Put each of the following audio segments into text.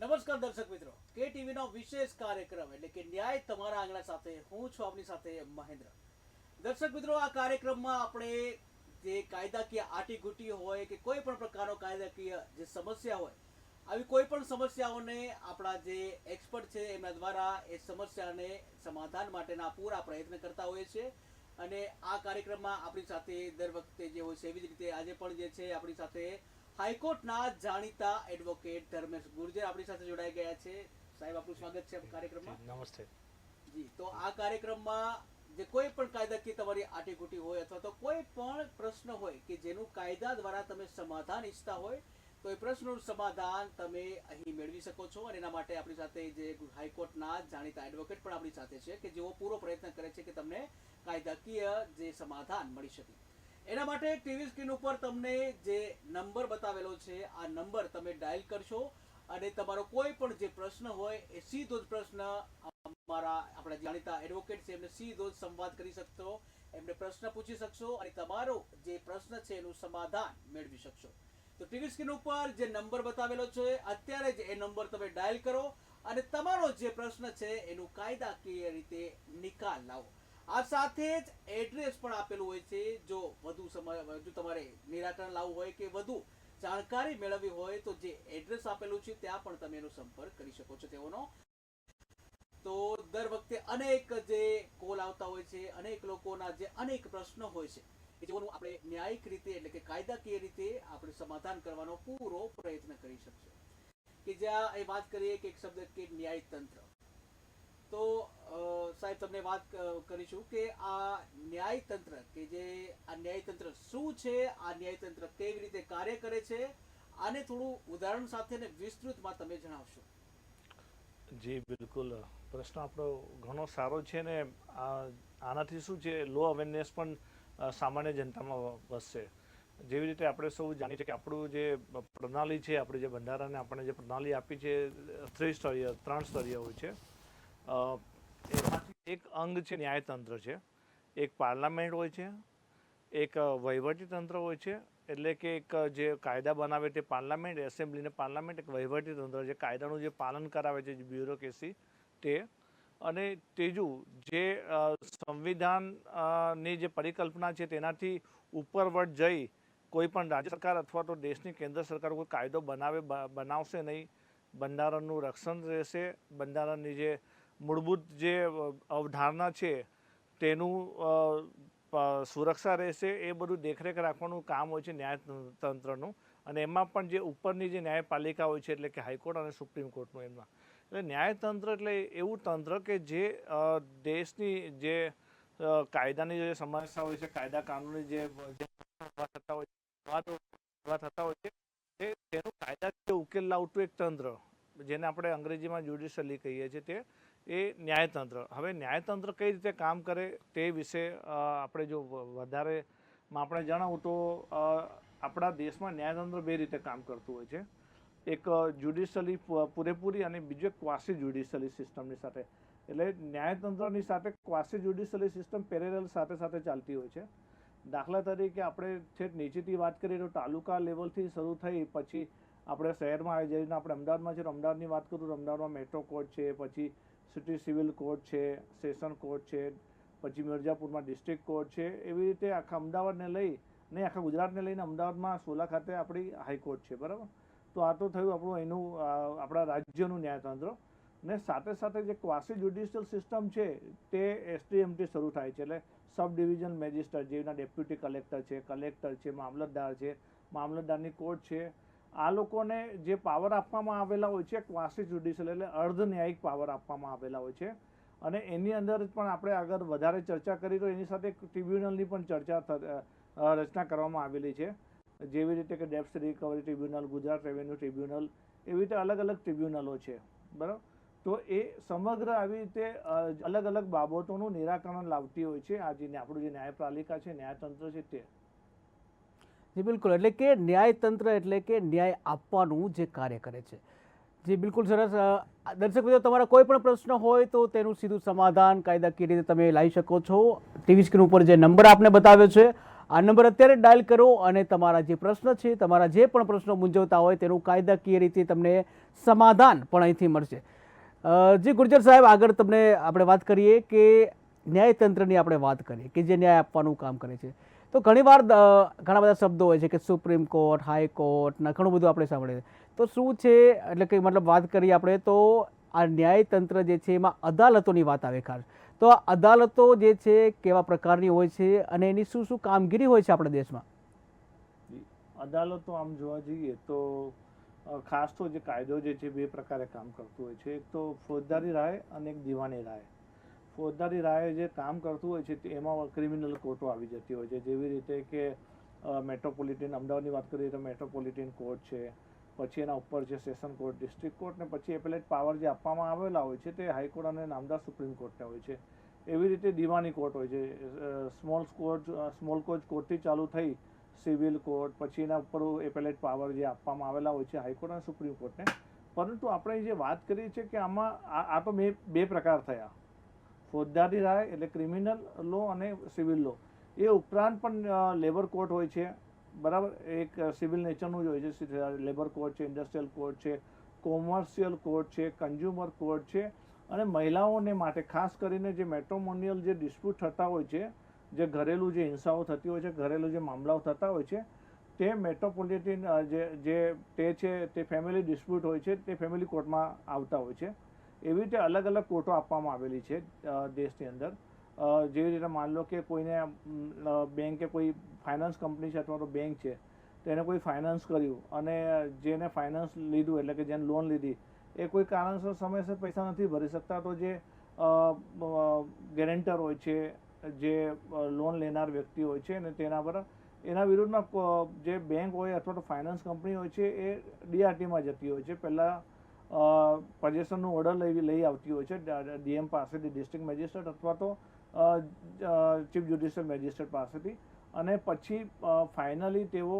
નમસ્કાર દર્શક મિત્રો. કે ટીવી નો વિશેષ કાર્યક્રમ એટલે કે ન્યાય તમારા આંગણા સાથે, હું છું આપની સાથે મહેન્દ્ર. દર્શક મિત્રો, આ કાર્યક્રમમાં આપણે જે કાયદાકીય આટીઘૂટી હોય કે કોઈ પણ પ્રકારનો કાયદાકીય જે સમસ્યા હોય, આવી કોઈ પણ સમસ્યાઓને આપણા જે એક્સપર્ટ છે એમના દ્વારા એ સમસ્યાને સમાધાન માટેના પૂરા પ્રયત્ન કરતા હોઈએ છીએ. અને આ કાર્યક્રમમાં આપણી સાથે દર વખતે જે હોય છે, એવી જ રીતે આજે પણ જે છે, આપણી સાથે હાઈકોર્ટના જાણીતા એડવોકેટ ધર્મેશ ગુર્જર આપણી સાથે જોડાઈ ગયા છે. સાહેબ આપનું સ્વાગત છે કાર્યક્રમમાં. નમસ્તે. જી તો આ કાર્યક્રમમાં જે કોઈ પણ કાયદાકીય તમારી આટીઘૂટી હોય અથવા તો કોઈ પણ પ્રશ્ન હોય કે જેનું કાયદા દ્વારા તમે સમાધાન ઈચ્છતા હોય તો એ પ્રશ્નનું સમાધાન તમે અહીં મેળવી શકો છો અને એના માટે આપણી સાથે જે હાઈકોર્ટના જાણીતા એડવોકેટ પણ આપણી સાથે છે કે જેઓ પૂરો પ્રયત્ન કરે છે કે તમને કાયદાકીય જે સમાધાન મળી શકે. એના માટે ટીવી સ્ક્રીન ઉપર તમને જે નંબર બતાવેલો છે, આ નંબર તમે ડાયલ કરશો અને તમારો કોઈ પણ જે પ્રશ્ન હોય એ સીધો જ પ્રશ્ન અમારા આપણા જાણીતા એડવોકેટ છે, એમને સીધો જ સંવાદ કરી શકશો, એમને પ્રશ્ન પૂછી શકશો અને તમારો જે પ્રશ્ન છે એનું સમાધાન મેળવી શકશો. તો ટીવી સ્ક્રીન ઉપર જે નંબર બતાવેલો છે, અત્યારે જ એ નંબર તમે ડાયલ કરો અને તમારો જે પ્રશ્ન છે એનું કાયદાકીય રીતે નિકાલ લાવો. આ સાથે જ એડ્રેસ પણ આપેલું હોય છે. જો વધુ સમય, જો તમારે નિરાકરણ લાવવું હોય કે વધુ જાણકારી મેળવવી હોય તો જે એડ્રેસ આપેલું છે ત્યાં પણ તમે એનો સંપર્ક કરી શકો છો તેઓનો. તો દર વખતે અનેક જે કોલ આવતા હોય છે, અનેક લોકોના જે અનેક પ્રશ્નો હોય છે કે જેઓનું આપણે ન્યાયિક રીતે એટલે કે કાયદાકીય રીતે આપણે સમાધાન કરવાનો પૂરો પ્રયત્ન કરી શકશું. કે જ્યાં એ વાત કરીએ કે એક શબ્દ કે ન્યાય તંત્ર તો સાહેબ, તમને વાત કરીશું કે આ ન્યાયતંત્ર, કે જે આ ન્યાયતંત્ર શું છે, આ ન્યાયતંત્ર કેવી રીતે કાર્ય કરે છે, આને થોડું ઉદાહરણ સાથે ને વિસ્તૃતમાં તમે જણાવશો. જી, બિલકુલ. પ્રશ્ન આપણો ઘણો સારો છે ને આનાથી શું છે લો અવેરનેસ પણ સામાન્ય જનતામાં વધશે. જેવી રીતે આપણે સૌ જાણીએ છીએ કે આપણું જે પ્રણાલી છે, આપણી જે બંધારણને આપણે જે પ્રણાલી આપી છે ત્રિસ્તરીય ત્રણ સ્તરીય હોય છે. એમાંથી એક અંગ છે, ન્યાયતંત્ર છે. એક પાર્લામેન્ટ હોય છે, એક વહીવટીતંત્ર વહીવટી તંત્ર હોય છે, એટલે કે એક જે કાયદા બનાવે તે પાર્લામેન્ટ, એસેમ્બલીને પાર્લામેન્ટ, એક વહીવટીતંત્ર જે કાયદાનું જે પાલન કરાવે છે બ્યુરોક્રેસી તે. અને ત્રીજું, જે સંવિધાનની જે પરિકલ્પના છે તેનાથી ઉપરવટ જઈ કોઈ પણ રાજ્ય સરકાર અથવા તો દેશની કેન્દ્ર સરકાર કોઈ કાયદો બનાવે બનાવશે નહીં, બંધારણનું રક્ષણ રહેશે, બંધારણની જે મૂળભૂત જે અવધારણા છે, તેનું સુરક્ષા રહેશે એ બધું દેખરેખ રાખવાનું કામ હોય છે ન્યાયતંત્રનું અને એમાં પણ જે ઉપરની જે ન્યાયપાલિકા હોય છે એટલે કે હાઈકોર્ટ અને સુપ્રીમ કોર્ટનું એમાં. એટલે ન્યાયતંત્ર એટલે એવું તંત્ર કે જે દેશની જે કાયદાની જે સમસ્યા હોય છે, કાયદા કાનૂની જે થતા હોય થતા હોય છે, તે તેનું કાયદાકીય ઉકેલ લાવતું એક તંત્ર, જેને આપણે અંગ્રેજીમાં જ્યુડિશિયલી કહીએ છીએ તે. એ ન્યાયતંત્ર. હવે ન્યાયતંત્ર કઈ રીતે કામ કરે તે વિશે આપણે જો વધારેમાં આપણે જણાવું તો આપણા દેશમાં ન્યાયતંત્ર બે રીતે કામ કરતું હોય છે. એક જ્યુડિશિયલી પૂરેપૂરી અને બીજું એક ક્વાસી જ્યુડિશિયલી સિસ્ટમની સાથે. એટલે ન્યાયતંત્રની સાથે ક્વાસી જ્યુડિશિયલી સિસ્ટમ પેરેરલ સાથે સાથે ચાલતી હોય છે. દાખલા તરીકે આપણે છેક નીચેથી વાત કરીએ તો તાલુકા લેવલથી શરૂ થઈ પછી આપણે શહેરમાં આવી જઈને આપણે અમદાવાદમાં છે તો અમદાવાદની વાત કરું તો અમદાવાદમાં મેટ્રો કોર્ટ છે, પછી સિટી સિવિલ કોર્ટ છે, સેશન કોર્ટ છે, પછી મિર્જાપુરમાં ડિસ્ટ્રિક્ટ કોર્ટ છે, એવી રીતે આખા અમદાવાદને લઈ નહીં, આખા ગુજરાતને લઈને અમદાવાદમાં સોલા ખાતે આપણી હાઈકોર્ટ છે, બરાબર? તો આ તો થયું આપણું એનું આપણા રાજ્યનું ન્યાયતંત્ર. ને સાથે સાથે જે ક્વાસી જ્યુડિશિયલ સિસ્ટમ છે, તે એસટીએમટી શરૂ થાય છે, એટલે સબ ડિવિઝન મેજિસ્ટર જેના ડેપ્યુટી કલેક્ટર છે કલેક્ટર છે, મામલતદાર છે, મામલતદારની કોર્ટ છે આ લોકોને જે પાવર આપવામાં આવેલા હોય છે ક્વાસી જ્યુડિશિયલ એટલે અર્ધ ન્યાયિક પાવર આપવામાં આવેલા હોય છે. અને એની અંદર પણ આપણે આગળ વધારે ચર્ચા કરી તો એની સાથે ટ્રિબ્યુનલની પણ ચર્ચા રચના કરવામાં આવેલી છે. જેવી રીતે કે debts recovery tribunal Gujarat revenue tribunal એવી રીતે અલગ અલગ ટ્રિબ્યુનલો છે. બરાબર? તો એ સમગ્ર આવી રીતે અલગ અલગ બાબતોનું નિરાકરણ લાવતી હોય છે. આ જે આપણું જે ન્યાયપાલિકા છે, ન્યાયતંત્ર છે તે. જી બિલકુલ, એટલે કે ન્યાયતંત્ર એટલે કે ન્યાય આપવાનું જે કાર્ય કરે છે. જી બિલકુલ સરસ દર્શક મિત્રો, તમારા કોઈ પણ પ્રશ્ન હોય તો તેનું સીધું સમાધાન કાયદાકીય રીતે તમે લાવી શકો છો. ટીવી સ્ક્રીન ઉપર જે નંબર આપને બતાવ્યો છે, આ નંબર અત્યારે ડાયલ કરો અને તમારા જે પ્રશ્ન છે, તમારા જે પણ પ્રશ્નો મૂંઝવતા હોય તેનું કાયદાકીય રીતે તમને સમાધાન પણ અહીંથી મળશે. જી ગુર્જર સાહેબ, આગળ તમને આપણે વાત કરીએ કે ન્યાયતંત્રની આપણે વાત કરીએ કે જે ન્યાય આપવાનું કામ કરે છે. તો ઘણીવાર ઘણા બધા શબ્દો હોય છે કે સુપ્રીમ કોર્ટ હાઈકોર્ટ ને ઘણું બધું આપણે સાંભળીએ તો શું છે, એટલે કે મતલબ વાત કરીએ આપણે, તો આ ન્યાયતંત્ર જે છે એમાં અદાલતોની વાત આવે ખાસ. તો આ અદાલતો જે છે, કેવા પ્રકારની હોય છે અને એની શું શું કામગીરી હોય છે આપણા દેશમાં? અદાલતો આમ જોવા જઈએ તો ખાસ તો જે કાયદો જે છે, બે પ્રકારે કામ કરતું હોય છે. એક તો ફોજદારી રાય અને એક દીવાની રાય. ફોજદારી રાય જે કામ કરતું હોય છે એમાં ક્રિમિનલ કોર્ટો આવી જતી હોય છે. જેવી રીતે કે મેટ્રોપોલિટન અમદાવાદની વાત કરીએ તો મેટ્રોપોલિટન કોર્ટ છે, પછી એના ઉપર છે સેશન કોર્ટ ડિસ્ટ્રિક્ટ કોર્ટ ને પછી એપેલેટ પાવર જે આપવામાં આવેલા હોય છે તે હાઈકોર્ટ અને નામદાર સુપ્રીમ કોર્ટને હોય છે. એવી રીતે દીવાની કોર્ટ હોય છે. સ્મોલ કોર્ટ સ્મોલ કોર્ટ કોર્ટથી ચાલુ થઈ સિવિલ કોર્ટ પછી એના ઉપર એપેલેટ પાવર જે આપવામાં આવેલા હોય છે હાઈકોર્ટ અને સુપ્રીમ કોર્ટને. પરંતુ આપણે જે વાત કરીએ છીએ કે આમાં આ તો બે પ્રકાર થયા. ફોજદારી રાય એટલે ક્રિમિનલ લો અને સિવિલ લો એ ઉપરાંત પણ લેબર કોર્ટ હોય છે. બરાબર? એક સિવિલ નેચરનું જ હોય છે. લેબર કોર્ટ છે ઇન્ડસ્ટ્રીયલ કોર્ટ છે કોમર્શિયલ કોર્ટ છે કન્ઝ્યુમર કોર્ટ છે. અને મહિલાઓને માટે ખાસ કરીને જે મેટ્રોમોનિયલ જે ડિસ્પ્યુટ થતા હોય છે, જે ઘરેલું જે હિંસાઓ થતી હોય છે, ઘરેલું જે મામલાઓ થતા હોય છે, તે મેટ્રોપોલિટન જે જે તે છે, તે ફેમિલી ડિસ્પ્યુટ હોય છે, તે ફેમિલી કોર્ટમાં આવતા હોય છે. એવી રીતે અલગ અલગ કોર્ટો આપવામાં આવેલી છે દેશની અંદર. જેવી રીતે માન લો કે કોઈને બેંકે કોઈ ફાઇનાન્સ કંપની છે અથવા તો બેંક છે, તેને કોઈ ફાઇનાન્સ કર્યું અને જેને ફાઇનાન્સ લીધું એટલે કે જેને લોન લીધી, એ કોઈ કારણસર સમયસર પૈસા નથી ભરી શકતા. તો જે ગેરેન્ટર હોય છે, જે લોન લેનાર વ્યક્તિ હોય છે અને તેના પર, એના વિરુદ્ધમાં જે બેંક હોય અથવા તો ફાઇનાન્સ કંપની હોય છે, એ ડીઆરટીમાં જતી હોય છે. પહેલાં પજેશનનું ઓર્ડર લઈ લઈ આવતી હોય છે. ડીએમ પાસેથી ડિસ્ટ્રિક્ટ મેજિસ્ટ્રેટ અથવા તો ચીફ જ્યુડિશિયલ મેજિસ્ટ્રેટ પાસેથી. અને પછી ફાઇનલી તેઓ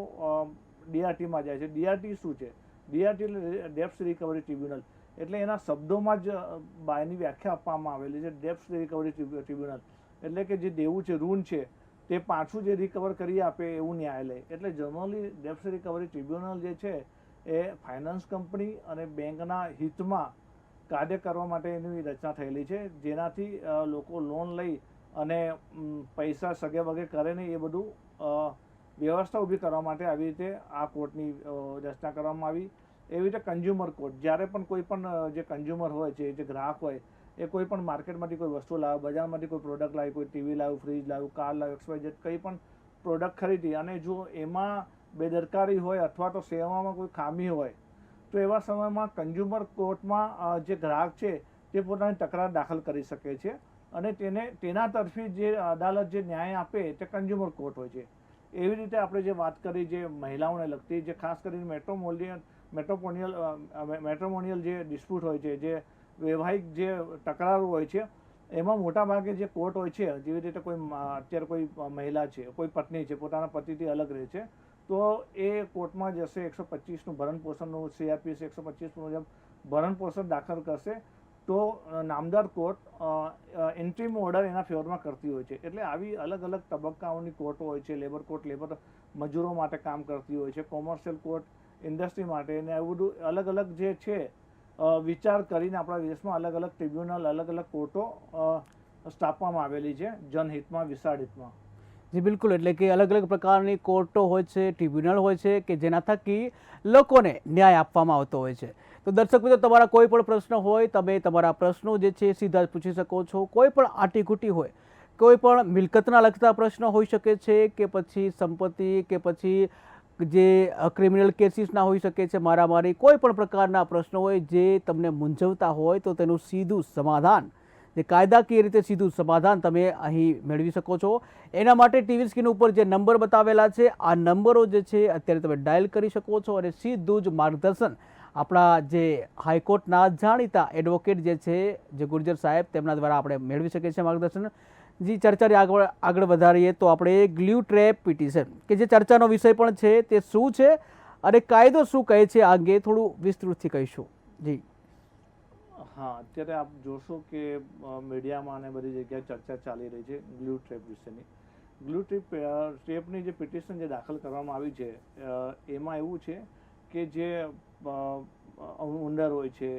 ડીઆરટીમાં જાય છે. ડીઆરટી શું છે? ડીઆરટી એટલે ડેપ્સ રિકવરી ટ્રિબ્યુનલ એટલે એના શબ્દોમાં જ બાયની વ્યાખ્યા આપવામાં આવેલી છે. ડેપ્સ રિકવરી ટ્રિબ્યુનલ એટલે કે જે દેવું છે, ઋણ છે, તે પાછું જે રિકવર કરી આપે એવું ન્યાયાલય. એટલે જનરલી ડેપ્સ રિકવરી ટ્રિબ્યુનલ જે છે એ ફાઇનાન્સ કંપની અને બેંકના હિતમાં કાર્ય કરવા માટે એની રચના થયેલી છે. જેનાથી લોકો લોન લઈ અને પૈસા સગે વગે કરે નહીં એ બધું વ્યવસ્થા ઊભી કરવા માટે આવી રીતે આ કોર્ટની રચના કરવામાં આવી. એવી રીતે કન્ઝ્યુમર કોર્ટ, જ્યારે પણ કોઈ પણ જે કન્ઝ્યુમર હોય છે, જે ગ્રાહક હોય, એ કોઈ પણ માર્કેટમાંથી કોઈ વસ્તુ લાવે, બજારમાંથી કોઈ પ્રોડક્ટ લાવી, કોઈ ટીવી લાવ્યું, ફ્રીજ લાવ્યું, કાર લાવ્યું એક્સવાય જે કંઈ પણ પ્રોડક્ટ ખરીદી અને જો એમાં બેદરકારી હોય અથવા તો સેવામાં કોઈ ખામી હોય, તો એવા સમયમાં કન્ઝ્યુમર કોર્ટમાં જે ગ્રાહક છે, તે પોતાની તકરાર દાખલ કરી શકે છે અને તેને, તેના તરફી જે અદાલત જે ન્યાય આપે તે કન્ઝ્યુમર કોર્ટ હોય છે. એવી રીતે આપણે જે વાત કરી જે મહિલાઓને લગતી જે ખાસ કરીને મેટ્રોમોલિયન મેટ્રોપોનિયલ મેટ્રોમોનિયલ જે ડિસ્પ્યુટ હોય છે, જે વૈવાહિક જે તકરારો હોય છે, એમાં મોટા ભાગે જે કોર્ટ હોય છે, જેવી રીતે કોઈ અત્યારે કોઈ મહિલા છે, કોઈ પત્ની છે, પોતાના પતિથી અલગ રહે છે તો એ કોર્ટમાં જશે, એકસો પચીસનું ભરણ પોષણનું સીઆરપીએસ એકસો પચીસ મુજબ ભરણ પોષણ દાખલ કરશે, તો નામદાર કોર્ટ એન્ટ્રીમ ઓર્ડર એના ફેવરમાં કરતી હોય છે. એટલે આવી અલગ અલગ તબક્કાઓની કોર્ટો હોય છે લેબર કોર્ટ લેબર મજૂરો માટે કામ કરતી હોય છે કોમર્શિયલ કોર્ટ ઇન્ડસ્ટ્રી માટે અને એવું બધું અલગ અલગ જે છે વિચાર કરીને આપણા દેશમાં અલગ અલગ ટ્રિબ્યુનલ અલગ અલગ કોર્ટો સ્થાપવામાં આવેલી છે, જનહિતમાં, વિશાળ હિતમાં. જી, બિલકુલ. એટલે કે અલગ અલગ પ્રકારની કોર્ટો હોય છે, ટ્રિબ્યુનલ હોય છે, કે જેના થકી લોકોને ન્યાય આપવામાં આવતો હોય છે. તો દર્શક મિત્રો, તમારા કોઈ પણ પ્રશ્ન હોય, તમે તમારા પ્રશ્નો જે છે સીધા જ પૂછી શકો છો. કોઈ પણ આટીઘૂટી હોય, કોઈ પણ મિલકતના લગતા પ્રશ્નો હોઈ શકે છે કે પછી સંપત્તિ, કે પછી જે ક્રિમિનલ કેસીસના હોઈ શકે છે, મારામારી, કોઈ પણ પ્રકારના પ્રશ્નો હોય જે તમને મૂંઝવતા હોય, તો તેનું સીધું સમાધાન જે કાયદાકીય રીતે સીધું સમાધાન તમે અહીં મેળવી શકો છો. એના માટે ટીવી સ્ક્રીન ઉપર જે નંબર બતાવેલા છે, આ નંબરો જે છે અત્યારે તમે ડાયલ કરી શકો છો અને સીધું જ માર્ગદર્શન આપણા જે હાઈકોર્ટના જાણીતા એડવોકેટ જે છે, જે ગુર્જર સાહેબ, તેમના દ્વારા આપણે મેળવી શકીએ છીએ માર્ગદર્શન. જી, ચર્ચાને આગળ આગળ વધારીએ તો આપણે ગ્લ્યુ ટ્રેપ પિટિશન, કે જે ચર્ચાનો વિષય પણ છે તે શું છે અને કાયદો શું કહે છે આ અંગે થોડું વિસ્તૃતથી કહીશું. જી. હા, અત્યારે આપ જોશો કે મીડિયામાં અને બધી જગ્યાએ ચર્ચા ચાલી રહી છે ગ્લુ ટ્રેપ વિશેની. બ્લુ ટ્રીપ ટ્રેપની જે પિટિશન જે દાખલ કરવામાં આવી છે એમાં એવું છે કે જે ઉંદર હોય છે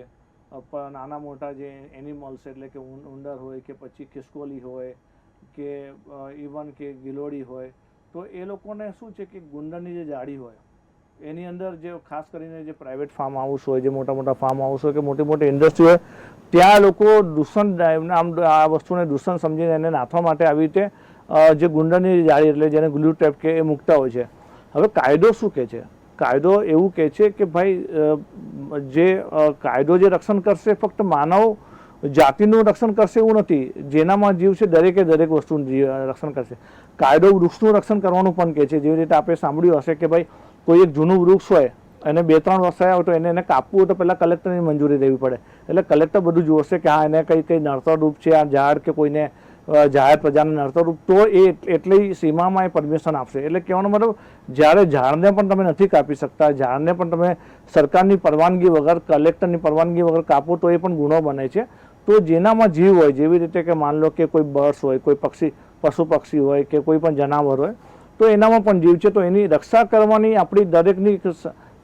પણ નાના મોટા જે એનિમલ્સ એટલે કે ઉંદર હોય કે પછી ખિસકોલી હોય કે ઇવન કે ગિલોડી હોય, તો એ લોકોને શું છે કે ગુંદરની જે જાળી હોય એની અંદર જે ખાસ કરીને જે પ્રાઇવેટ ફાર્મ હાઉસ હોય, જે મોટા મોટા ફાર્મ હાઉસ હોય કે મોટી મોટી ઇન્ડસ્ટ્રી હોય, ત્યાં લોકો દૂષણ આમ આ વસ્તુને દૂષણ સમજીને એને નાથવા માટે આવી રીતે જે ગુંડરની જાળી એટલે જેને ગ્લુ ટેપ કે એ મૂકતા હોય છે. હવે કાયદો શું કહે છે? કાયદો એવું કહે છે કે ભાઈ જે કાયદો જે રક્ષણ કરશે ફક્ત માનવ જાતિનું રક્ષણ કરશે એવું નથી. જેનામાં જીવ છે દરેકે દરેક વસ્તુનું રક્ષણ કરશે. કાયદો વૃક્ષનું રક્ષણ કરવાનું પણ કહે છે. જેવી રીતે આપણે સાંભળ્યું હશે કે ભાઈ કોઈ એક જૂનું વૃક્ષ હોય અને બે ત્રણ વર્ષ હોય તો એને એને કાપવું હોય તો પહેલાં કલેક્ટરની મંજૂરી લેવી પડે. એટલે કલેક્ટર બધું જોશે કે હા, એને કઈ કઈ નડતરરૂપ છે, આ ઝાડ કે કોઈને જાહેર પ્રજાને નડતરરૂપ તો એ એટલી સીમામાં એ પરમિશન આપશે. એટલે કહેવાનો મતલબ, જ્યારે ઝાડને પણ તમે નથી કાપી શકતા, ઝાડને પણ તમે સરકારની પરવાનગી વગર, કલેક્ટરની પરવાનગી વગર કાપો તો એ પણ ગુનો બને છે. તો જેનામાં જીવ હોય, જેવી રીતે કે માન લો કે કોઈ બર્ડ્સ હોય, કોઈ પક્ષી, પશુ પક્ષી હોય કે કોઈ પણ જનાવર હોય તો એનામાં પણ જીવ છે. તો એની રક્ષા કરવાની આપણી દરેકની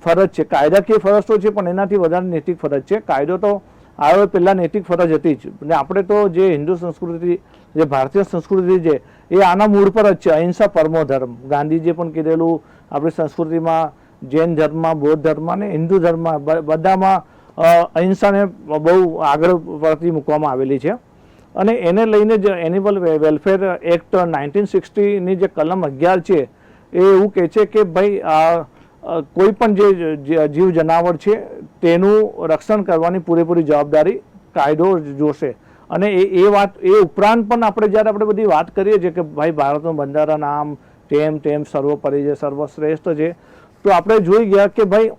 ફરજ છે. કાયદાકીય ફરજ તો છે, પણ એનાથી વધારે નૈતિક ફરજ છે. કાયદો તો આવ્યો પહેલાં નૈતિક ફરજ હતી જ. અને આપણે તો જે હિન્દુ સંસ્કૃતિ, જે ભારતીય સંસ્કૃતિ છે, એ આના મૂળ પર જ છે. અહિંસા પરમો ધર્મ. ગાંધીજીએ પણ કીધેલું, આપણી સંસ્કૃતિમાં જૈન ધર્મમાં બૌદ્ધ ધર્મ અને હિન્દુ ધર્મ બ- બધામાં અહિંસાને બહુ આગળ પડતી મૂકવામાં આવેલી છે. અને એને લઈને જ એનિમલ વેલફેર એક્ટ નાઇન્ટીન સિક્સટીની જે કલમ અગિયાર છે, એ એવું કહે છે કે ભાઈ, આ કોઈ જે જીવ જનાવર છે, તેનું રક્ષણ કરવાની પૂરેપૂરી જવાબદારી કાયદો જોશે. અને એ એ વાત, એ ઉપરાંત પણ આપણે જ્યારે આપણે બધી વાત કરીએ છીએ કે ભાઈ, ભારતનું બંધારણ આમ, તેમ તેમ, સર્વોપરી છે, સર્વશ્રેષ્ઠ છે, તો આપણે જોઈ ગયા કે ભાઈ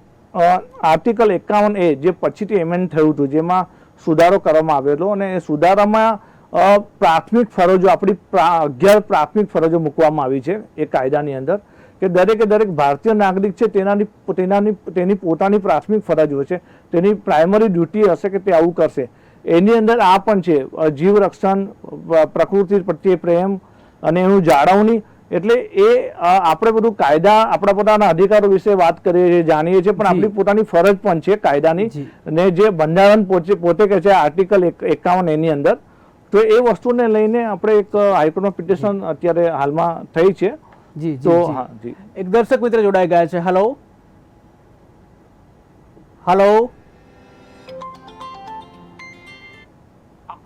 આર્ટિકલ એકાવન એ જે પછીથી એમેન્ડ થયું હતું, જેમાં સુધારો કરવામાં આવેલો અને એ સુધારામાં પ્રાથમિક ફરજો આપણી અગિયાર પ્રાથમિક ફરજો મૂકવામાં આવી છે એ કાયદાની અંદર કે દરેકે દરેક ભારતીય નાગરિક છે તેનાની તેનાની તેની પોતાની પ્રાથમિક ફરજ હોય છે તેની પ્રાઇમરી ડ્યુટી હશે કે તે આવું કરશે એની અંદર આ પણ છે જીવ રક્ષણ પ્રકૃતિ પ્રત્યે પ્રેમ અને એનું જાળવણી એટલે એ આપણે બધું કાયદા આપણા પોતાના અધિકારો વિશે વાત કરીએ છીએ જાણીએ છીએ પણ આપણી પોતાની ફરજ પણ છે કાયદાની. ને જે બંધારણ પોતે પોતે કહે છે આર્ટિકલ એકાવન એની અંદર તો એ વસ્તુને લઈને આપણે એક હાઈકોર્ટમાં પિટિશન અત્યારે હાલમાં થઈ છે. જી તો હા જી. એક દર્શક મિત્ર જોડાઈ ગયા છે. હેલો હેલો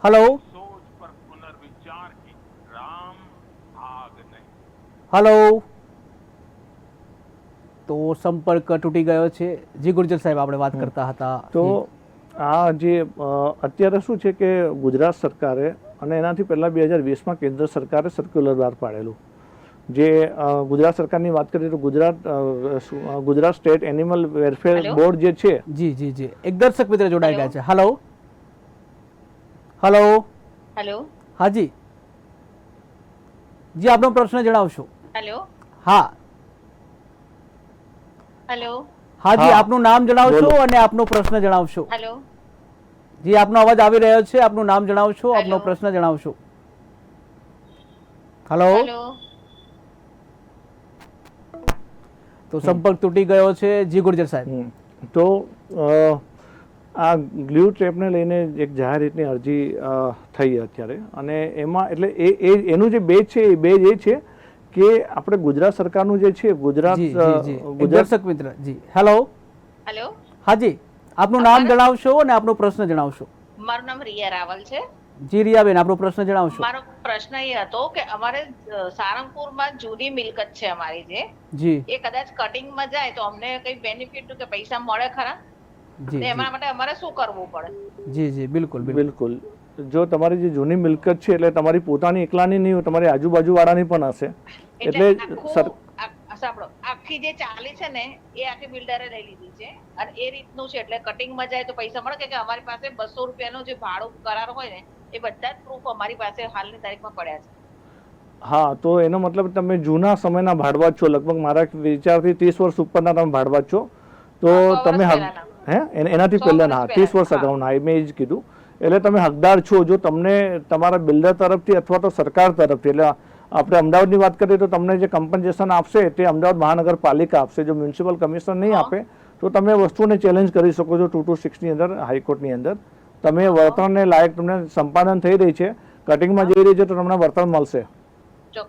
હેલો હેલો તો સંપર્ક તૂટી ગયો છે. જી ગુર્જર સાહેબ આપણે વાત કરતા હતા. તો આ જે અત્યારે શું છે કે ગુજરાત સરકારે અને એનાથી પહેલાં બે હજાર વીસમાં કેન્દ્ર સરકારે સર્ક્યુલર બહાર પાડેલું. જે ગુજરાત સરકારની વાત કરીએ તો Gujarat Gujarat state animal welfare board જે છે જી જી જી. એક દર્શક મિત્ર જોડાઈ ગયા છે. હેલો હેલો હેલો હાજી. જી આપનો પ્રશ્ન જણાવશો. હેલો હા. હેલો હાજી. આપનું નામ જણાવશો અને આપનો પ્રશ્ન જણાવશો. હેલો. જી આપનો અવાજ આવી રહ્યો છે આપનું નામ જણાવશો આપનો પ્રશ્ન જણાવશો. હેલો. તો સંપર્ક તૂટી ગયો છે જી ગુર્જર સાહેબ. તો આ ગ્લુ ટ્રેપને લઈને એક જાહેર રીતની અરજી થઈ અત્યારે. અને એમાં એટલે એ એ એનું જે બેજ છે એ બેજ એ છે કે આપણે ગુજરાત સરકારનું જે છે ગુજરાત દર્શક મિત્ર જી. હેલો હેલો હાજી આપનું નામ જણાવશો અને આપનો પ્રશ્ન જણાવશો. મારું નામ રિયા રાવલ છે. જી રિયાબેન આપનો પ્રશ્ન જણાવશો. મારો પ્રશ્ન એ હતો કે અમારે સારંગપુરમાં જૂની મિલકત છે અમારી જે. જી. એ કદાચ કટિંગમાં જાય તો અમને કઈ બેનિફિટ કે પૈસા મળે ખરા? એના માટે અમારે શું કરવું પડે? જી જી બિલકુલ. બિલકુલ. જો તમારી જે જૂની મિલકત છે એટલે તમારી પોતાની એકલાની નહીં હોય તમારી આજુબાજુ વાળાની પણ હશે. એટલે આખું આ- સાંભળો આખી જે ચાલી છે ને એ આખી બિલ્ડરે લઈ લીધી છે. અને એ રીતનું છે એટલે કટિંગમાં જાય તો પૈસા મળે કે અમારી પાસે બસો રૂપિયાનો જે ભાડું કરાર હોય ને એ બધા જ પ્રૂફ અમારી પાસે હાલની તારીખમાં પડ્યા છે. હા તો એનો મતલબ તમે જૂના સમયના ભાડવા છો. લગભગ મારા વિચારથી ત્રીસ વર્ષ ઉપરના તમે ભાડવા છો. તો તમે. હે? એન- એનાથી પહેલાના. હા વર્ષ ત્રીસ વર્ષ અગાઉના મેં એ જ કીધું. એટલે તમે હકદાર છો. જો તમને તમારા બિલ્ડર તરફથી અથવા તો સરકાર તરફથી એટલે આપણે અમદાવાદની વાત કરીએ તો તમને જે કમ્પન્સેશન આપશે તે અમદાવાદ મહાનગરપાલિકા આપશે. જો મ્યુનિસિપલ કમિશન નહીં આપે તો તમે વસ્તુને ચેલેન્જ કરી શકો છો ટુ ટુ સિક્સની અંદર હાઈકોર્ટની અંદર. તમે વળતરને લાયક તમને સંપાદન થઈ રહી છે. કટિંગમાં જઈ રહી છે તો તમને વર્તન મળશે.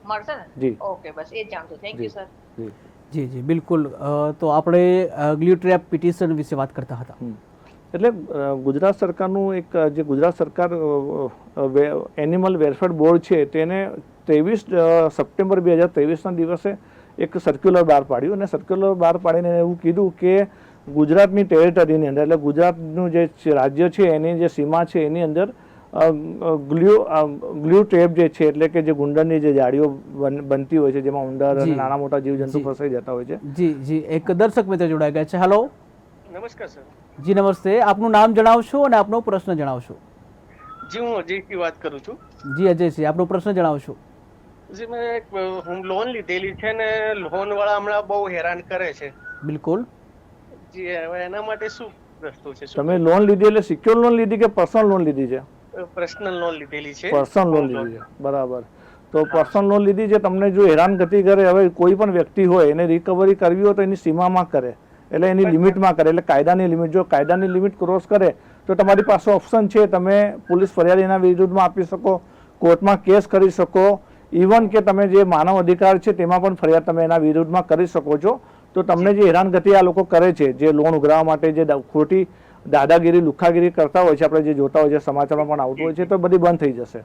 મળશે ને? જી. ઓકે બસ એ જ થેન્ક યુ જી. સર જી. જી જી બિલકુલ. તો આપણે ગ્લ્યુ ટ્રેપ પિટિશન વિશે વાત કરતા હતા. એટલે ગુજરાત સરકારનું એક જે ગુજરાત સરકાર એનિમલ વેલફેર બોર્ડ છે તેને ત્રેવીસ સપ્ટેમ્બર બે હજાર ત્રેવીસના દિવસે એક સર્ક્યુલર બહાર પાડ્યું અને સર્ક્યુલર બહાર પાડીને એવું કીધું કે ગુજરાતની ટેરિટરીની અંદર એટલે ગુજરાતનું જે રાજ્ય છે એની જે સીમા છે એની અંદર ગ્લ્યુ ગ્લ્યુ ટ્રેપ જે છે એટલે કે જે ગુંડરની જે જાળીઓ બનતી હોય છે જેમાં ઉંદર અને નાના મોટા જીવજંતુ ફસાઈ જતા હોય છે. જી જી. એક દર્શક મિત્ર જોડાઈ ગયા છે. હેલો નમસ્કાર સર. જી નમસ્તે. આપનું નામ જણાવશો અને આપનો પ્રશ્ન જણાવશો. જી હું અજયથી વાત કરું છું. જી અજયસિંહ આપનો પ્રશ્ન જણાવશો. જી મેં એક હું લોન લીધેલી છે ને લોન વાળા હમણાં બહુ હેરાન કરે છે. બિલકુલ. જી હવે એના માટે શું રસ્તો છે? તમે લોન લીધી એટલે સિક્યોર લોન લીધી કે પર્સનલ લોન લીધી છે? પર્સનલ લોન લીધેલી છે. પર્સનલ લોન લીધી છે. બરાબર. તો પર્સનલ લોન લીધી છે તમને જો હેરાનગતિ કરે હવે કોઈ પણ વ્યક્તિ હોય એને રિકવરી કરવી હોય તો એની સીમામાં કરે. એટલે એની લિમિટમાં કરે. એટલે કાયદાની લિમિટ જો કાયદાની લિમિટ ક્રોસ કરે તો તમારી પાસે ઓપ્શન છે. તમે પોલીસ ફરિયાદ એના વિરુદ્ધમાં આપી શકો કોર્ટમાં કેસ કરી શકો. ઇવન કે તમે જે માનવ અધિકાર છે તેમાં પણ ફરિયાદ તમે એના વિરુદ્ધમાં કરી શકો છો. તો તમને જે હેરાનગતિ આ લોકો કરે છે જે લોન ઉઘરાવવા માટે જે ખોટી દાદાગીરી લુખાગીરી કરતા હોય છે આપણે જે જોતા હોય છે સમાચારમાં પણ આવતું હોય છે તો બધી બંધ થઈ જશે.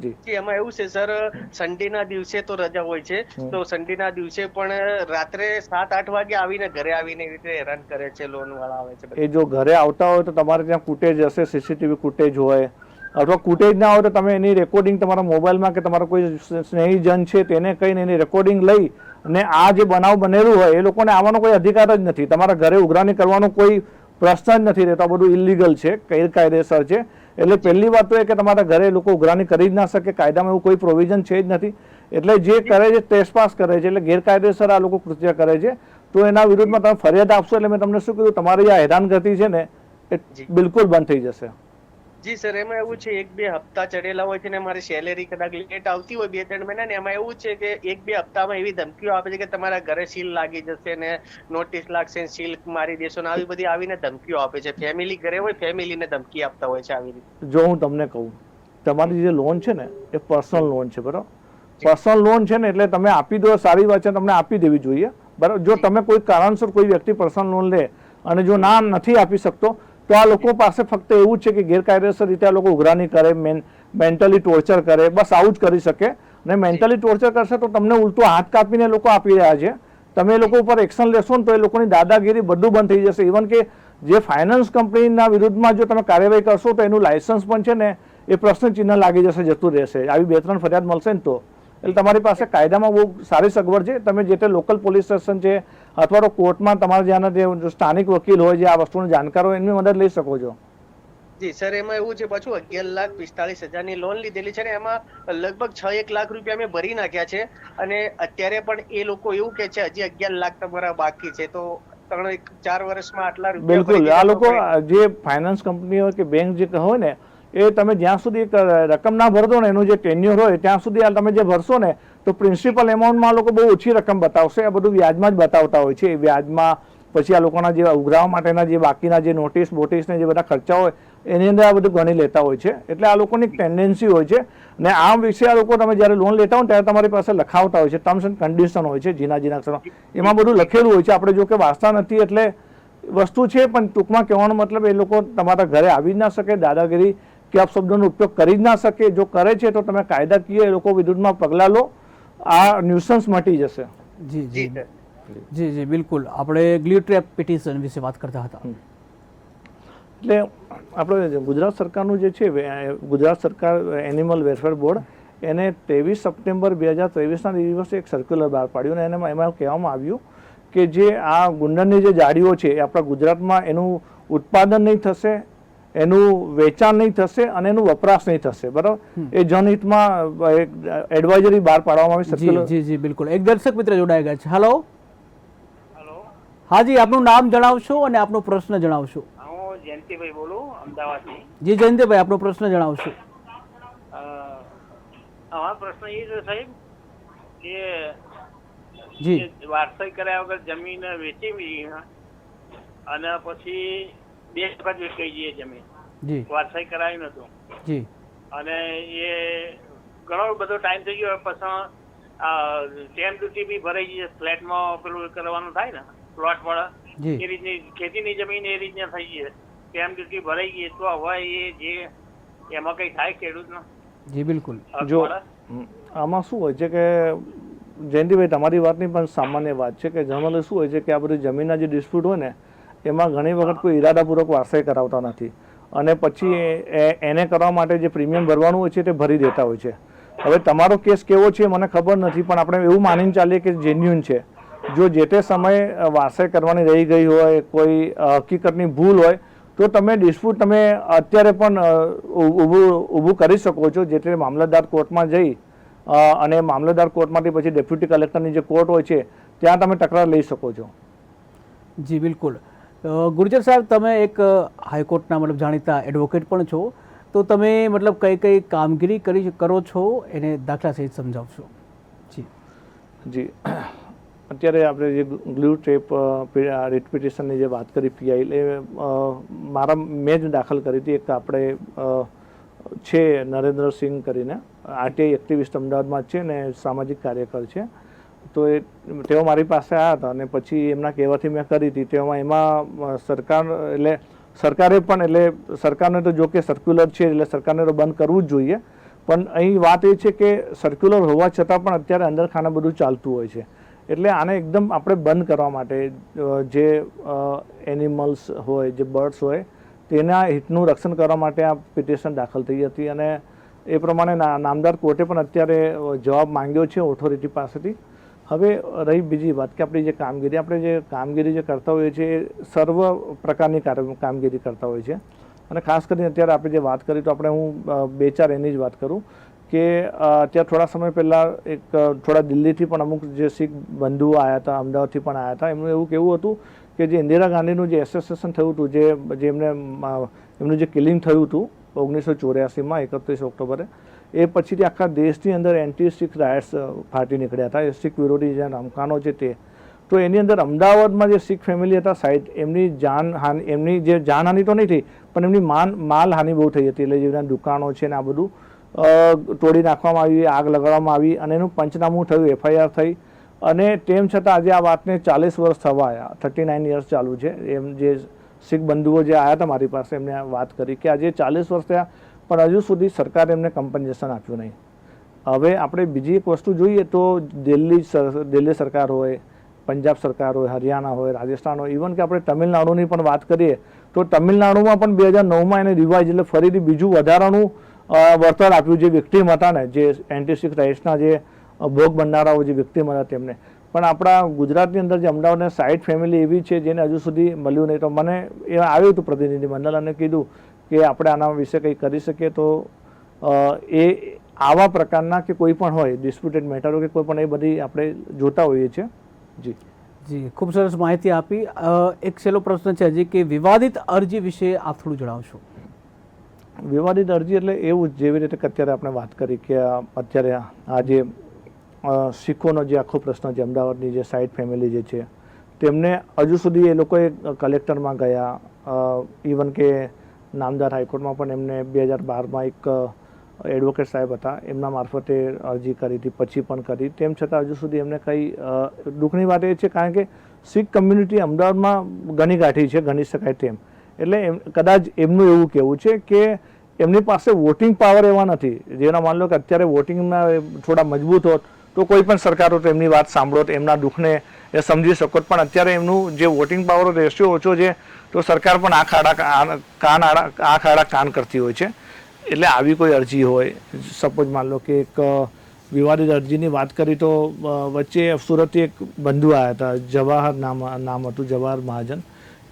જી. એમાં એવું છે સર સન્ડે ના દિવસે તો રજા હોય છે. તો સન્ડે ના દિવસે પણ રાત્રે સાત આઠ વાગે આવીને ઘરે આવીને એવી રીતે હેરાન કરે છે લોન વાળા આવે છે એ જો ઘરે આવતા હોય તો તમારે ત્યાં ફૂટેજ હશે સીસીટીવી ફૂટેજ હોય. અથવા ફૂટેજ ના હોય તો તમે એની રેકોર્ડિંગ તમારા મોબાઈલમાં કે તમારો કોઈ સ્નેહીજન છે તેને કહીને એની રેકોર્ડિંગ લઈ અને આ જે બનાવ બનેલું હોય એ લોકોને આવવાનો કોઈ અધિકાર જ નથી. તમારા ઘરે ઉઘરાણી કરવાનો કોઈ પ્રશ્ન જ નથી રહેતો. આ બધું ઇલીગલ છે ગેરકાયદેસર છે. એટલે પહેલી વાત તો એ કે તમારા ઘરે લોકો ઉઘરાણી કરી જ ના શકે કાયદામાં એવું કોઈ પ્રોવિઝન છે જ નથી. એટલે જે કરે છે ટ્રેસપાસ કરે છે એટલે ગેરકાયદેસર આ લોકો કૃત્ય કરે છે. તો એના વિરુદ્ધમાં તમે ફરિયાદ આપશો એટલે મેં તમને શું કીધું? તમારી આ હેરાનગતિ છે ને એ બિલકુલ બંધ થઈ જશે. જી સર એમાં એવું છે એક બે હપ્તા ચડેલા હોય છે ને મારી સેલેરી કદાચ લેટ આવતી હોય બે ત્રણ મહિના ને એમાં એવું છે કે એક બે હપ્તામાં એવી ધમકીઓ આપે છે કે તમારા ઘરે સીલ લાગી જશે ને નોટિસ લાગશે સીલ મારી દેશો ને આવી બધી આવીને ધમકીઓ આપે છે. ફેમિલી ઘરે હોય ફેમિલીને ધમકી આપતા હોય છે આવી રીતે. જો હું તમને કહું તમારી જે લોન છે ને એ પર્સનલ લોન છે બરાબર? પર્સનલ લોન છે ને એટલે તમે આપી દો સારી વાત છે તમને આપી દેવી જોઈએ બરાબર? જો તમે કોઈ કારણસર કોઈ વ્યક્તિ પર્સનલ લોન લે અને જો ના નથી આપી શકતો તો આ લોકો પાસે ફક્ત એવું છે કે ગેરકાયદેસર રીતે આ લોકો ઉઘરાણી કરે મેન્ટલી ટોર્ચર કરે બસ આવું જ કરી શકે. અને મેન્ટલી ટોર્ચર કરશે તો તમને ઉલટું હાથ કાપીને લોકો આપી રહ્યા છે. તમે એ લોકો ઉપર એક્શન લેશો ને તો એ લોકોની દાદાગીરી બધું બંધ થઈ જશે. ઇવન કે જે ફાઇનાન્સ કંપનીના વિરુદ્ધમાં જો તમે કાર્યવાહી કરશો તો એનું લાયસન્સ પણ છે ને એ પ્રશ્ન ચિહ્ન લાગી જશે જતું રહેશે. આવી બે ત્રણ ફરિયાદ મળશે ને તો. એટલે તમારી પાસે કાયદામાં બહુ સારી સગવડ છે. તમે જે તે લોકલ પોલીસ સ્ટેશન છે અથવા તો કોર્ટમાં તમારા જ્યાંના જે સ્થાનિક વકીલ હોય જે આ વસ્તુનો જાણકાર હોય એમની મદદ લઈ શકો છો. જી સર એમાં એવું છે પાછું અગિયાર લાખ પિસ્તાલીસ હજારની લોન લીધેલી છે ને એમાં લગભગ છ એક લાખ રૂપિયા મેં ભરી નાખ્યા છે. અને અત્યારે પણ એ લોકો એવું કે છે હજી અગિયાર લાખ તમારા બાકી છે. તો ત્રણ એક ચાર વર્ષમાં આટલા બિલકુલ. આ લોકો જે ફાઇનાન્સ કંપનીઓ કે બેંક જે હોય ને એ તમે જ્યાં સુધી રકમ ના ભરદો ને, એનું જે ટેન્યુર હોય, ત્યાં સુધી આ તમે જે ભરશો ને, તો પ્રિન્સિપલ એમાઉન્ટમાં લોકો બહુ ઓછી રકમ બતાવશે. આ બધું વ્યાજમાં જ બતાવતા હોય છે. એ વ્યાજમાં પછી આ લોકોના જે ઉઘરાવા માટેના જે બાકીના જે નોટિસ બોટિસને જે બધા ખર્ચા હોય, એની અંદર આ બધું ગણી લેતા હોય છે. એટલે આ લોકોની ટેન્ડન્સી હોય છે. ને આ વિશે આ લોકો તમે જ્યારે લોન લેતા હોય ત્યારે તમારી પાસે લખાવતા હોય છે. ટર્મ્સ એન્ડ કન્ડિશન હોય છે, જીના જીના અક્ષરો. એમાં બધું લખેલું હોય છે. આપણે જો કે વાંચતા નથી એટલે વસ્તુ છે, પણ ટૂંકમાં કહેવાનો મતલબ એ લોકો તમારા ઘરે આવી જ ના શકે. દાદાગીરી કે અપશબ્દોનો ઉપયોગ કરી જ ના શકે જો કરે છે તો તમે કાયદાકીય એ લોકો વિરુદ્ધમાં પગલાં લો. આ ન્યુસન્સ મટી જશે. જી જી. જી જી. જી બિલકુલ. આપણે ગ્લ્યુટ્રેપ પિટિશન વિશે વાત કરતા હતા. એટલે આપણે ગુજરાત સરકારનું જે છે ગુજરાત સરકાર એનિમલ વેલફેર બોર્ડ એને ત્રેવીસ સપ્ટેમ્બર બે હજાર ત્રેવીસના દિવસે એક સર્ક્યુલર બહાર પાડ્યું અને એમાં એમાં કહેવામાં આવ્યું કે જે આ ગુંડરની જે જાડીઓ છે એ આપણા ગુજરાતમાં એનું ઉત્પાદન નહીં થશે એનું વેચાણ નહીં થશે અને એનું વપરાશ નહીં થશે બરાબર? એ જનહિતમાં એક એડવાઇઝરી બહાર પાડવામાં આવી જી સર્ક્યુલર જી જી બિલકુલ. એક દર્શક મિત્ર જોડાઈ ગયા છે. હેલો હેલો હાજી આપનું નામ જણાવશો અને આપનો પ્રશ્ન જણાવશો. હું જયંતિભાઈ બોલું અમદાવાદથી. જી જયંતિભાઈ આપનો પ્રશ્ન જણાવશો. અમારો પ્રશ્ન એ છે સાહેબ કે જી. વારસાઈ કર્યા વગર જમીન વેચી અને પછી બે વખત વેચાઈ જઈએ જમીન. જી. વારસાઈ કરાવી નતું. જી. અને એ ઘણો બધો ટાઈમ થઈ ગયો. પછી સ્ટેમ્પ ડ્યુટી બી ભરાઈ ગઈ ફ્લેટમાં પેલું કરવાનું થાય ને પ્લોટ વાળા. એ રીતની ખેતીની જમીન એ રીતના થઈ ગઈ સ્ટેમ્પ ડ્યુટી ભરાઈ ગઈ તો હવે એ જે એમાં કઈ થાય ખેડૂતનો? જી બિલકુલ. જો આમાં શું હોય છે કે જયંતિભાઈ તમારી વાતની પણ સામાન્ય વાત છે કે જનરલી શું હોય છે કે આ બધી જમીનના જે ડિસ્પ્યુટ હોય ને એમાં ઘણી વખત કોઈ ઈરાદાપૂર્વક વારસાઈ કરાવતા નથી. અને પછી એને કરવા માટે જે પ્રીમિયમ ભરવાનું હોય છે તે ભરી દેતા હોય છે. હવે તમારો કેસ કેવો છે મને ખબર નથી પણ આપણે એવું માનીને ચાલીએ કે જેન્યુન છે. જો જે તે સમયે વારસાઈ કરવાની રહી ગઈ હોય કોઈ હકીકતની ભૂલ હોય તો તમે ડિસ્પ્યુટ તમે અત્યારે પણ ઊભું ઊભું કરી શકો છો. જે તે મામલતદાર કોર્ટમાં જઈ અને મામલતદાર કોર્ટમાંથી પછી ડેપ્યુટી કલેક્ટરની જે કોર્ટ હોય છે ત્યાં તમે તકરાર લઈ શકો છો. જી બિલકુલ. ગુર્જર સાહેબ, તમે એક હાઈકોર્ટના મતલબ જાણીતા એડવોકેટ પણ છો. તો તમે મતલબ કઈ કઈ કામગીરી કરી કરો છો? એને દાખલા સહિત સમજાવશો. જી. જી. અત્યારે આપણે જે ગ્લુ ટેપ રીટ પિટિશનની જે વાત કરી પીઆઈ એ મારા મેં જ દાખલ કરી હતી. એક આપણે છે નરેન્દ્રસિંહ કરીને. આરટીઆઈ એક્ટિવિસ્ટ અમદાવાદમાં છે ને સામાજિક કાર્યકર છે. તો એ, તેઓ મારી પાસે આવ્યા હતા અને પછી એમના કહેવાથી મેં કરી હતી. તેમાં એમાં સરકાર, એટલે સરકારે પણ, એટલે સરકારને તો જો કે સર્ક્યુલર છે, એટલે સરકારને તો બંધ કરવું જ જોઈએ. પણ અહીં વાત એ છે કે સર્ક્યુલર હોવા છતાં પણ અત્યારે અંદર ખાના બધું ચાલતું હોય છે. એટલે આને એકદમ આપણે બંધ કરવા માટે જે એનિમલ્સ હોય, જે બર્ડ્સ હોય, તેના હિતનું રક્ષણ કરવા માટે આ પિટિશન દાખલ થઈ હતી. અને એ પ્રમાણે નામદાર કોર્ટે પણ અત્યારે જવાબ માંગ્યો છે ઓથોરિટી પાસેથી. હવે રહી બીજી વાત કે આપણી જે કામગીરી, આપણે જે કામગીરી જે કરતા હોઈએ છીએ સર્વ પ્રકારની કાર- કામગીરી કરતા હોઈએ છીએ. અને ખાસ કરીને અત્યારે આપણે જે વાત કરી તો આપણે હું બે ચાર એની જ વાત કરું કે અત્યારે થોડા સમય પહેલાં એક થોડા દિલ્હીથી પણ અમુક જે શીખ બંધુઓ આવ્યા હતા, અમદાવાદથી પણ આવ્યા હતા, એમનું એવું કેવું હતું કે જે ઇન્દિરા ગાંધીનું જે એસોસિએશન થયું હતું, જે એમને એમનું જે કિલિંગ થયું હતું ઓગણીસો ચોર્યાસીમાં, એકત્રીસ ઓક્ટોબરે એ પછીથી આખા દેશની અંદર એન્ટી શીખ રાયટ્સ ફાટી નીકળ્યા હતા. એ શીખ વિરોધી જે રમખાણો છે તે. તો એની અંદર અમદાવાદમાં જે શીખ ફેમિલી હતા સાઈડ એમની જાન હાનિ એમની જે જાનહાનિ તો નહીં થઈ, પણ એમની માન, માલહાનિ બહુ થઈ હતી. એટલે જેના દુકાનો છે ને આ બધું તોડી નાખવામાં આવી, આગ લગાડવામાં આવી અને એનું પંચનામું થયું, એફઆઈઆર થઈ. અને તેમ છતાં આજે આ વાતને ચાલીસ વર્ષ થવા આવ્યા થર્ટી નાઇન યર્સ ચાલુ છે. એમ જે શીખ બંધુઓ જે આવ્યા હતા મારી પાસે, એમને વાત કરી કે આજે ચાલીસ વર્ષ થયા. પણ હજુ સુધી સરકારે એમને કમ્પન્સેશન આપ્યું નહીં. હવે આપણે બીજી એક વસ્તુ જોઈએ તો દિલ્હી દિલ્હી સરકાર હોય, પંજાબ સરકાર હોય, હરિયાણા હોય, રાજસ્થાન હોય ઇવન કે આપણે તમિલનાડુની પણ વાત કરીએ, તો તમિલનાડુમાં પણ બે હજાર નવમાં એને રિવાઇઝ એટલે ફરીથી બીજું વધારાનું વળતર આપ્યું જે વિક્ટીમ હતા ને, જે એન્ટીસિક રાઇટ્સના જે ભોગ બનનારાઓ જે વિક્ટીમ હતા તેમને. પણ આપણા ગુજરાતની અંદર જે અમદાવાદની સાઈડ ફેમિલી એવી છે જેને હજુ સુધી મળ્યું નહીં. તો મને એ આવ્યું હતું પ્રતિનિધિ મંડળ અને કીધું કે આપણે આના વિશે કંઈ કરી શકીએ તો એ આવા પ્રકારના કે કોઈ પણ હોય ડિસ્પ્યુટેડ મેટરો કે કોઈ પણ એ બધી આપણે જોતા હોઈએ છીએ. જી. જી ખૂબ સરસ માહિતી આપી. એક છેલ્લો પ્રશ્ન છે હજી કે વિવાદિત અરજી વિશે આપ થોડું જણાવશો? વિવાદિત અરજી એટલે એવું જેવી રીતે અત્યારે આપણે વાત કરી કે અત્યારે આ જે શીખોનો જે આખો પ્રશ્ન છે અમદાવાદની જે સાઈડ ફેમિલી જે છે તેમને હજુ સુધી એ લોકોએ કલેક્ટરમાં ગયા ઇવન કે નામદાર હાઈકોર્ટમાં પણ એમને બે હજાર બારમાં એક એડવોકેટ સાહેબ હતા. એમના મારફતે અરજી કરી હતી, પછી પણ કરી. તેમ છતાં હજુ સુધી એમને કંઈ દુઃખની વાત એ છે કારણ કે શીખ કમ્યુનિટી અમદાવાદમાં ઘણી ગાંઠી છે, ગણી શકાય તેમ. એટલે એમ, કદાચ એમનું એવું કહેવું છે કે એમની પાસે વોટિંગ પાવર એવા નથી. જેના માન લો કે અત્યારે વોટિંગના થોડા મજબૂત હોત તો કોઈ પણ સરકાર હોત એમની વાત સાંભળો તો એમના દુઃખને એ સમજી શકો. પણ અત્યારે એમનું જે વોટિંગ પાવર રેશિયો ઓછો છે, તો સરકાર પણ આંખ આડા કાન આડા આંખ આડા કાન કરતી હોય છે. એટલે આવી કોઈ અરજી હોય સપોઝ માન લો કે એક વિવાદિત અરજીની વાત કરી તો વચ્ચે સુરતથી એક બંધુ આવ્યા હતા, જવાહર નામ નામ હતું, જવાહર મહાજન.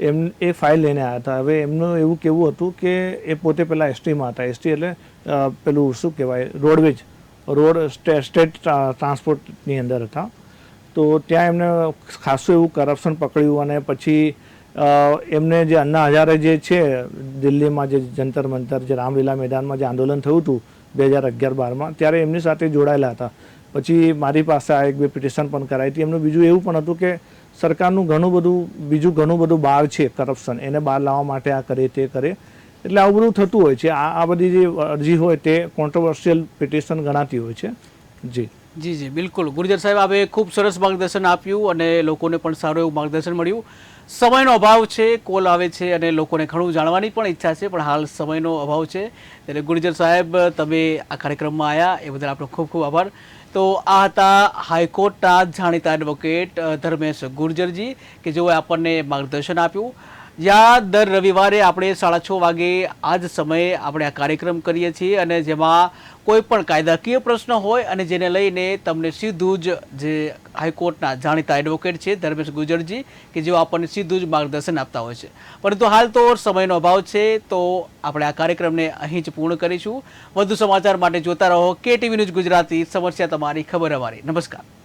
એમ, એ ફાઇલ લઈને આવ્યા હતા. હવે એમનું એવું કેવું હતું કે એ પોતે પહેલાં એસટીમાં હતા. એસટી એટલે પેલું શું કહેવાય રોડવેજ રોડ સ્ટે- સ્ટેટ ટ્રાન્સપોર્ટની અંદર હતા. તો ત્યાં એમને ખાસું એવું કરપ્શન પકડ્યું અને પછી એમને જે અન્ના હજારે જે છે, દિલ્હીમાં જે જંતર મંતર, જે રામલીલા મેદાનમાં જે આંદોલન થયું હતું બે હજાર અગિયાર બારમાં, ત્યારે એમની સાથે જોડાયેલા હતા. પછી મારી પાસે આ એક બે પિટિશન પણ કરાવી હતી. એમનું બીજું એવું પણ હતું કે સરકારનું ઘણું બધું, બીજું ઘણું બધું બહાર છે કરપ્શન એને બહાર લાવવા માટે આ કરે, તે કરે. એટલે આવું બધું થતું હોય છે. આ આ બધી જે અરજી હોય તે કોન્ટ્રોવર્શિયલ પિટિશન ગણાતી હોય છે. જી. જી જી, બિલકુલ. ગુર્જર સાહેબ, આપે ખૂબ સરસ માર્ગદર્શન આપ્યું અને લોકોને પણ સારું એવું માર્ગદર્શન મળ્યું. સમયનો અભાવ છે, કોલ આવે છે અને લોકોને ઘણું જાણવાની પણ ઈચ્છા છે, પણ હાલ સમયનો અભાવ છે. ત્યારે ગુર્જર સાહેબ, તમે આ કાર્યક્રમમાં આવ્યા એ બદલ આપણો ખૂબ ખૂબ આભાર. તો આ હતા હાઈકોર્ટના જાણીતા એડવોકેટ ધર્મેશ ગુર્જરજી, કે જેઓએ આપણને માર્ગદર્શન આપ્યું. જ્યાં દર રવિવારે આપણે સાડા છ વાગે આ જ સમયે આપણે આ કાર્યક્રમ કરીએ છીએ અને જેમાં કોઈ પણ કાયદાકીય પ્રશ્ન હોય અને જેને લઈને તમને સીધું જ જે હાઈકોર્ટના જાણીતા એડવોકેટ છે, ધર્મેશ ગુજરજી, કે જેઓ આપણને સીધું જ માર્ગદર્શન આપતા હોય છે. પરંતુ હાલ તો સમયનો અભાવ છે, તો આપણે આ કાર્યક્રમને અહીં જ પૂર્ણ કરીશું. વધુ સમાચાર માટે જોતા રહો કે ટીવી ન્યૂઝ ગુજરાતી. સમસ્યા તમારી ખબર અમારી. નમસ્કાર.